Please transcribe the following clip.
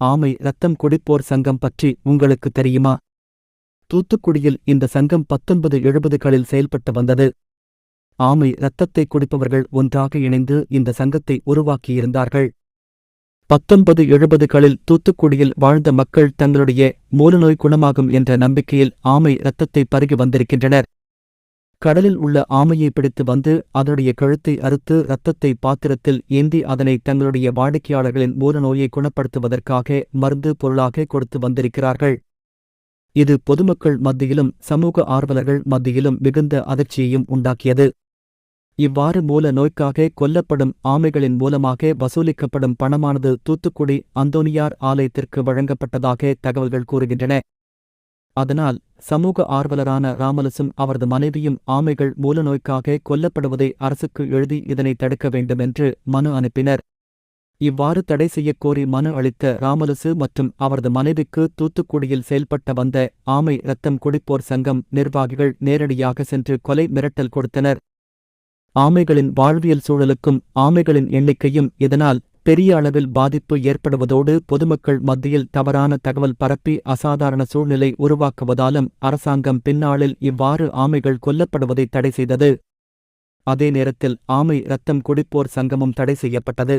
ஆமை ரத்தம் குடிப்போர் சங்கம் பற்றி உங்களுக்கு தெரியுமா? தூத்துக்குடியில் இந்த சங்கம் பத்தொன்பது எழுபதுகளில் செயல்பட்டு வந்தது. ஆமை இரத்தத்தை குடிப்பவர்கள் ஒன்றாக இணைந்து இந்த சங்கத்தை உருவாக்கியிருந்தார்கள். பத்தொன்பது எழுபதுகளில் தூத்துக்குடியில் வாழ்ந்த மக்கள் தங்களுடைய மூலநோய் குணமாகும் என்ற நம்பிக்கையில் ஆமை இரத்தத்தை பருகி வந்திருக்கின்றனர். கடலில் உள்ள ஆமையை பிடித்து வந்து அதனுடைய கழுத்தை அறுத்து இரத்தத்தை பாத்திரத்தில் ஏந்தி அதனை தங்களுடைய வாடிக்கையாளர்களின் மூலநோயை குணப்படுத்துவதற்காக மருந்து பொருளாக கொடுத்து வந்திருக்கிறார்கள். இது பொதுமக்கள் மத்தியிலும் சமூக ஆர்வலர்கள் மத்தியிலும் மிகுந்த அதிர்ச்சியையும் உண்டாக்கியது. இவ்வாறு மூல நோய்க்காக கொல்லப்படும் ஆமைகளின் மூலமாக வசூலிக்கப்படும் பணமானது தூத்துக்குடி அந்தோனியார் ஆலயத்திற்கு வழங்கப்பட்டதாக தகவல்கள் கூறுகின்றன. அதனால் சமூக ஆர்வலரான ராமலசும் அவரது மனைவியும் ஆமைகள் மூலநோய்க்காக கொல்லப்படுவதை அரசுக்கு எழுதி இதனை தடுக்க வேண்டும் என்று மனு அனுப்பினர். இவ்வாறு தடை செய்யக்கோரி மனு அளித்த ராமலசு மற்றும் அவரது மனைவிக்கு தூத்துக்குடியில் செயல்பட்ட வந்த ஆமை ரத்தம் குடிப்போர் சங்கம் நிர்வாகிகள் நேரடியாக சென்று கொலை மிரட்டல் கொடுத்தனர். ஆமைகளின் வாழ்வியல் சூழலுக்கும் ஆமைகளின் எண்ணிக்கையும் இதனால் பெரிய அளவில் பாதிப்பு ஏற்படுவதோடு பொதுமக்கள் மத்தியில் தவறான தகவல் பரப்பி அசாதாரண சூழ்நிலை உருவாக்குவதாலும் அரசாங்கம் பின்னாளில் இவ்வாறு ஆமைகள் கொல்லப்படுவதை தடை செய்தது. அதே நேரத்தில் ஆமை இரத்தம் குடிப்போர் சங்கமும் தடை செய்யப்பட்டது.